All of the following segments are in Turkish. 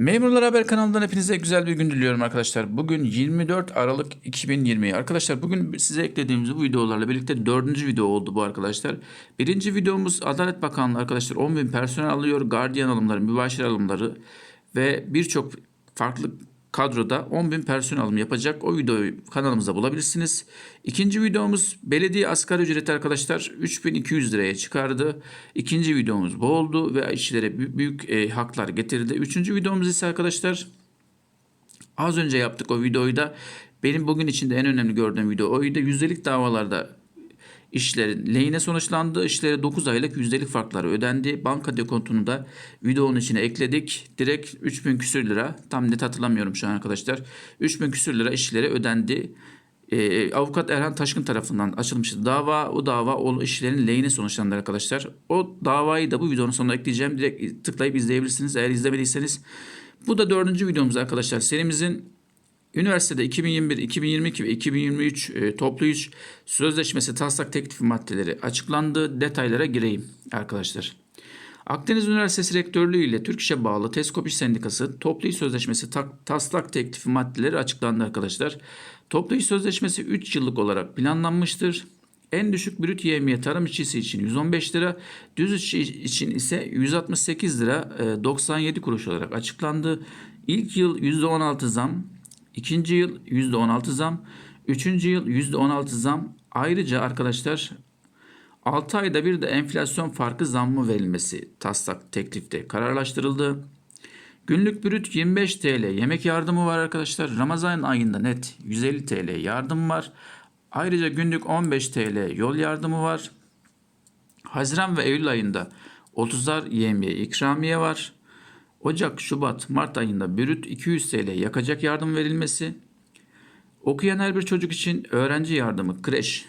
Memurlar Haber kanalından hepinize güzel bir gün diliyorum arkadaşlar. Bugün 24 Aralık 2020. Arkadaşlar bugün size eklediğimiz bu videolarla birlikte dördüncü video oldu bu arkadaşlar. Birinci videomuz Adalet Bakanlığı arkadaşlar 10 bin personel alıyor. Gardiyan alımları, mübaşir alımları ve birçok farklı kadroda 10 bin personel alımı yapacak. O videoyu kanalımızda bulabilirsiniz. İkinci videomuz belediye asgari ücreti arkadaşlar 3200 liraya çıkardı. İkinci videomuz bu oldu ve işçilere bü- büyük e, haklar getirdi. Üçüncü videomuz ise arkadaşlar az önce yaptık o videoyu da benim bugün içinde en önemli gördüğüm video oydu. Yüzdelik davalarda işlerin lehine sonuçlandı. İşlere 9 aylık yüzdelik farkları ödendi. Banka dekontunu da videonun içine ekledik. Direkt 3000 küsür lira tam net hatırlamıyorum şu an arkadaşlar. 3000 küsür lira işlere ödendi. Ee, avukat Erhan Taşkın tarafından açılmıştı dava. O dava o işlerin lehine sonuçlandı arkadaşlar. O davayı da bu videonun sonuna ekleyeceğim. Direkt tıklayıp izleyebilirsiniz eğer izlemediyseniz. Bu da dördüncü videomuz arkadaşlar. Serimizin Üniversitede 2021, 2022 ve 2023 e, toplu sözleşmesi taslak teklif maddeleri açıklandı. Detaylara gireyim arkadaşlar. Akdeniz Üniversitesi Rektörlüğü ile Türk İş'e bağlı TESKOP İş Sendikası toplu iş sözleşmesi tak- taslak teklifi maddeleri açıklandı arkadaşlar. Toplu iş sözleşmesi 3 yıllık olarak planlanmıştır. En düşük brüt yevmiye tarım işçisi için 115 lira, düz işçi için ise 168 lira e, 97 kuruş olarak açıklandı. İlk yıl %16 zam, ikinci yıl %16 zam, üçüncü yıl %16 zam. Ayrıca arkadaşlar 6 ayda bir de enflasyon farkı zammı verilmesi taslak teklifte kararlaştırıldı. Günlük brüt 25 TL yemek yardımı var arkadaşlar. Ramazan ayında net 150 TL yardım var. Ayrıca günlük 15 TL yol yardımı var. Haziran ve Eylül ayında 30'ar yemiye ikramiye var. Ocak, Şubat, Mart ayında brüt 200 TL yakacak yardım verilmesi. Okuyan her bir çocuk için öğrenci yardımı, kreş,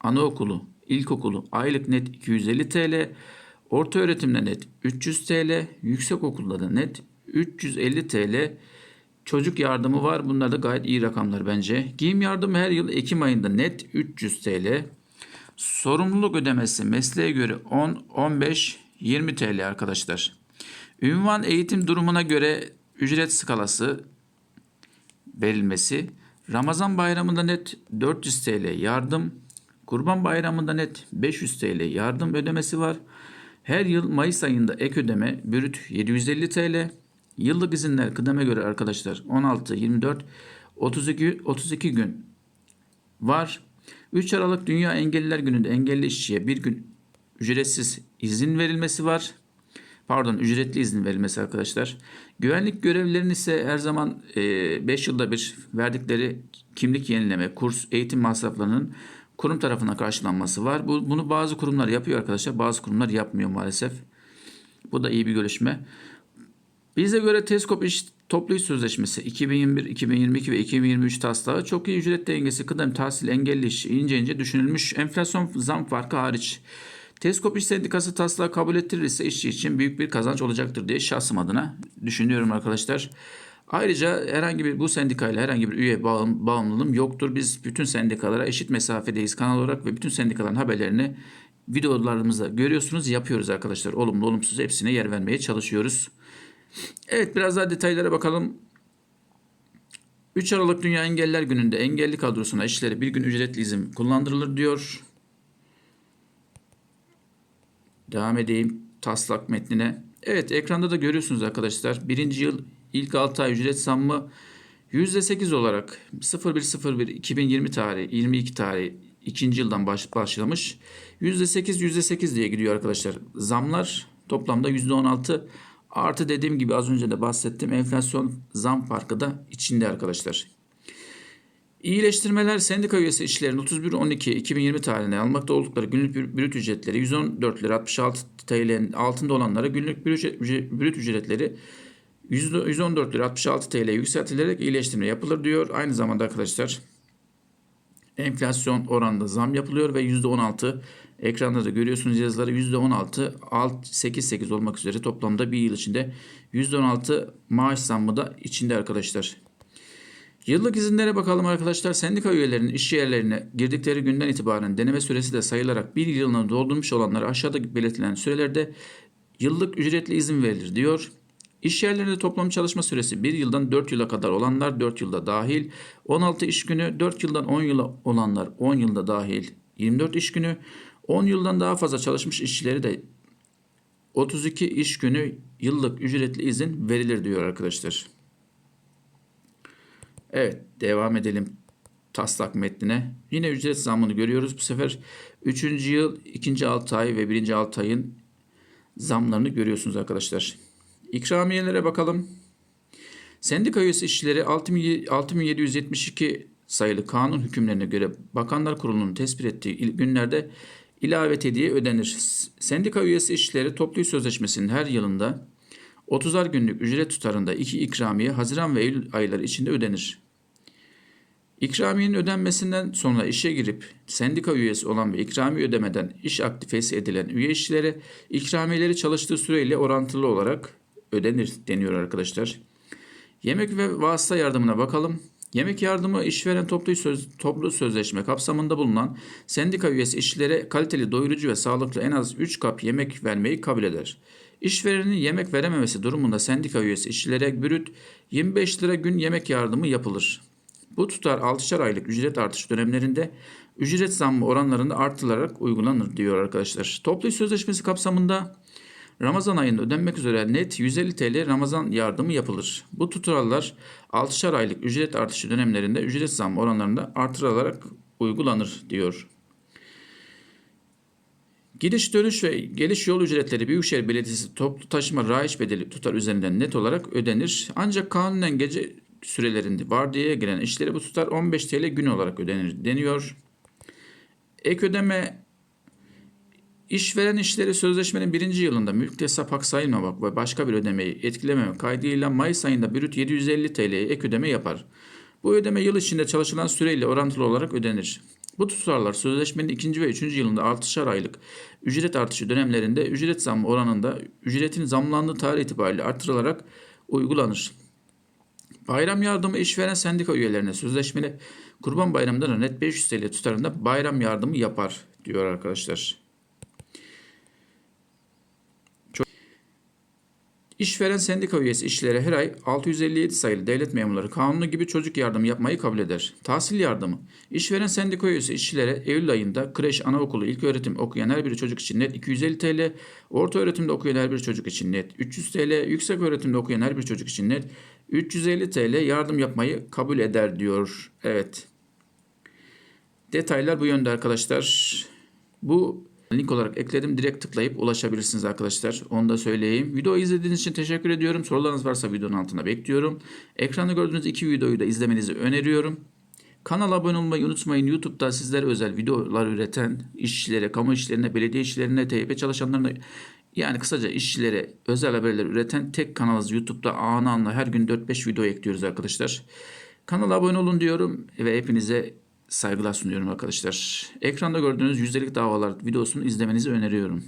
anaokulu, ilkokulu aylık net 250 TL, orta öğretimde net 300 TL, yüksek okulda da net 350 TL çocuk yardımı var. Bunlar da gayet iyi rakamlar bence. Giyim yardımı her yıl Ekim ayında net 300 TL. Sorumluluk ödemesi mesleğe göre 10, 15, 20 TL arkadaşlar. Ünvan eğitim durumuna göre ücret skalası verilmesi. Ramazan bayramında net 400 TL yardım. Kurban bayramında net 500 TL yardım ödemesi var. Her yıl Mayıs ayında ek ödeme brüt 750 TL. Yıllık izinler kıdeme göre arkadaşlar 16, 24, 32, 32 gün var. 3 Aralık Dünya Engelliler Günü'nde engelli işçiye bir gün ücretsiz izin verilmesi var. Pardon ücretli izin verilmesi arkadaşlar. Güvenlik görevlilerinin ise her zaman 5 yılda bir verdikleri kimlik yenileme, kurs, eğitim masraflarının kurum tarafından karşılanması var. Bu, bunu bazı kurumlar yapıyor arkadaşlar. Bazı kurumlar yapmıyor maalesef. Bu da iyi bir gelişme. Bize göre TESKOP iş toplu iş sözleşmesi 2021, 2022 ve 2023 taslağı çok iyi ücret dengesi, kıdem tahsil engelli iş ince ince düşünülmüş enflasyon zam farkı hariç. TESKOP İş Sendikası taslağı kabul ettirirse işçi için büyük bir kazanç olacaktır diye şahsım adına düşünüyorum arkadaşlar. Ayrıca herhangi bir bu sendikayla herhangi bir üye bağım, bağımlılığım yoktur. Biz bütün sendikalara eşit mesafedeyiz kanal olarak ve bütün sendikaların haberlerini videolarımızda görüyorsunuz. Yapıyoruz arkadaşlar. Olumlu olumsuz hepsine yer vermeye çalışıyoruz. Evet biraz daha detaylara bakalım. 3 Aralık Dünya Engelliler Günü'nde engelli kadrosuna işleri bir gün ücretli izin kullandırılır diyor. Devam edeyim taslak metnine. Evet ekranda da görüyorsunuz arkadaşlar. Birinci yıl ilk 6 ay ücret zammı %8 olarak 0101 2020 tarihi 22 tarihi ikinci yıldan baş, başlamış. %8 %8 diye gidiyor arkadaşlar. Zamlar toplamda %16 artı dediğim gibi az önce de bahsettim enflasyon zam farkı da içinde arkadaşlar. İyileştirmeler sendika üyesi işçilerin 31.12.2020 tarihinde almakta oldukları günlük brüt ücretleri 114 lira 66 TL'nin altında olanlara günlük brüt ücretleri 114 lira 66 TL yükseltilerek iyileştirme yapılır diyor. Aynı zamanda arkadaşlar enflasyon oranında zam yapılıyor ve %16 ekranda da görüyorsunuz yazıları %16 alt 8 8 olmak üzere toplamda bir yıl içinde %16 maaş zammı da içinde arkadaşlar. Yıllık izinlere bakalım arkadaşlar. Sendika üyelerinin iş yerlerine girdikleri günden itibaren deneme süresi de sayılarak bir yılını doldurmuş olanlara aşağıda belirtilen sürelerde yıllık ücretli izin verilir diyor. İş yerlerinde toplam çalışma süresi 1 yıldan 4 yıla kadar olanlar 4 yılda dahil. 16 iş günü 4 yıldan 10 yıla olanlar 10 yılda dahil. 24 iş günü 10 yıldan daha fazla çalışmış işçileri de 32 iş günü yıllık ücretli izin verilir diyor arkadaşlar. Evet devam edelim taslak metnine. Yine ücret zammını görüyoruz. Bu sefer 3. yıl 2. 6 ay ve 1. 6 ayın zamlarını görüyorsunuz arkadaşlar. İkramiyelere bakalım. Sendika üyesi işçileri 6772 sayılı kanun hükümlerine göre Bakanlar Kurulu'nun tespit ettiği günlerde ilave hediye ödenir. Sendika üyesi işçileri toplu sözleşmesinin her yılında 30'ar günlük ücret tutarında iki ikramiye Haziran ve Eylül ayları içinde ödenir. İkramiyenin ödenmesinden sonra işe girip sendika üyesi olan ve ikramiye ödemeden iş aktifesi edilen üye işçilere ikramiyeleri çalıştığı süreyle orantılı olarak ödenir deniyor arkadaşlar. Yemek ve vasıta yardımına bakalım. Yemek yardımı işveren toplu, söz, toplu sözleşme kapsamında bulunan sendika üyesi işçilere kaliteli, doyurucu ve sağlıklı en az 3 kap yemek vermeyi kabul eder. İşverenin yemek verememesi durumunda sendika üyesi işçilere bürüt 25 lira gün yemek yardımı yapılır. Bu tutar 6'şar aylık ücret artış dönemlerinde ücret zammı oranlarında artılarak uygulanır diyor arkadaşlar. Toplu sözleşmesi kapsamında Ramazan ayında ödenmek üzere net 150 TL Ramazan yardımı yapılır. Bu tutarlar 6'şar aylık ücret artışı dönemlerinde ücret zammı oranlarında artırılarak uygulanır diyor. Gidiş dönüş ve geliş yol ücretleri Büyükşehir Belediyesi toplu taşıma rayiç bedeli tutar üzerinden net olarak ödenir. Ancak kanunen gece sürelerinde vardiyaya giren işlere bu tutar 15 TL gün olarak ödenir deniyor. Ek ödeme İşveren işleri sözleşmenin birinci yılında mülk hesap hak sayılmamak ve başka bir ödemeyi etkilememek kaydıyla Mayıs ayında brüt 750 TL'ye ek ödeme yapar. Bu ödeme yıl içinde çalışılan süreyle orantılı olarak ödenir. Bu tutarlar sözleşmenin ikinci ve üçüncü yılında artışar aylık ücret artışı dönemlerinde ücret zammı oranında ücretin zamlandığı tarih itibariyle artırılarak uygulanır. Bayram yardımı işveren sendika üyelerine sözleşmeli Kurban Bayramı'nda da net 500 TL tutarında bayram yardımı yapar diyor arkadaşlar. İşveren sendika üyesi işçilere her ay 657 sayılı devlet memurları kanunu gibi çocuk yardımı yapmayı kabul eder. Tahsil yardımı. İşveren sendika üyesi işçilere Eylül ayında kreş, anaokulu, ilköğretim okuyan her bir çocuk için net 250 TL, orta öğretimde okuyan her bir çocuk için net 300 TL, yüksek öğretimde okuyan her bir çocuk için net 350 TL yardım yapmayı kabul eder diyor. Evet. Detaylar bu yönde arkadaşlar. Bu link olarak ekledim. Direkt tıklayıp ulaşabilirsiniz arkadaşlar. Onu da söyleyeyim. Videoyu izlediğiniz için teşekkür ediyorum. Sorularınız varsa videonun altına bekliyorum. Ekranda gördüğünüz iki videoyu da izlemenizi öneriyorum. Kanala abone olmayı unutmayın. YouTube'da sizlere özel videolar üreten işçilere, kamu işçilerine, belediye işçilerine, TYP çalışanlarına yani kısaca işçilere özel haberler üreten tek kanalız YouTube'da anı anla her gün 4-5 video ekliyoruz arkadaşlar. Kanala abone olun diyorum ve hepinize saygılar sunuyorum arkadaşlar. Ekranda gördüğünüz yüzdelik davalar videosunu izlemenizi öneriyorum.